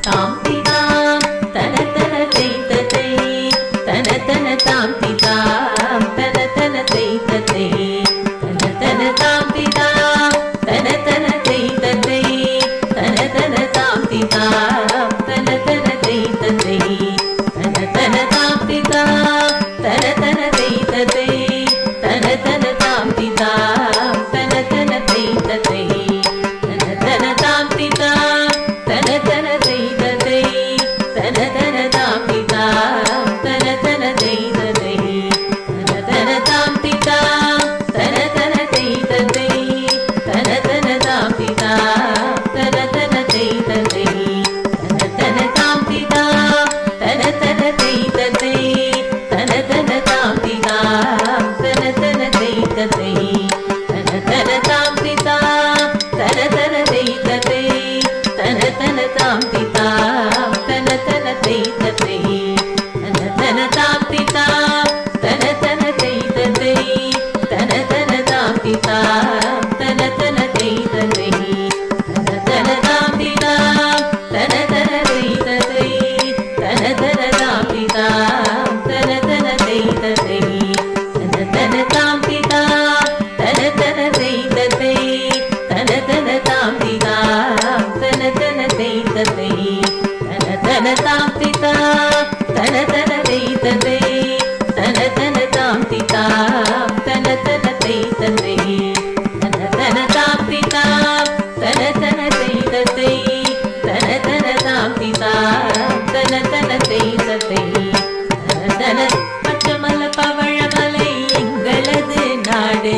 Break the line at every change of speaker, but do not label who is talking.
தாம் திதாம் தன தன தை. தன தன தாம் Thank you. తన తన తై తై తన తన తాంతి తాం తన తన తై తై తన తన తాంతి తాం తన తన తై తై తన తన తాంతి తాం తన తన తై తై తన తన பச்சமல பவழமலை எங்களது நாடு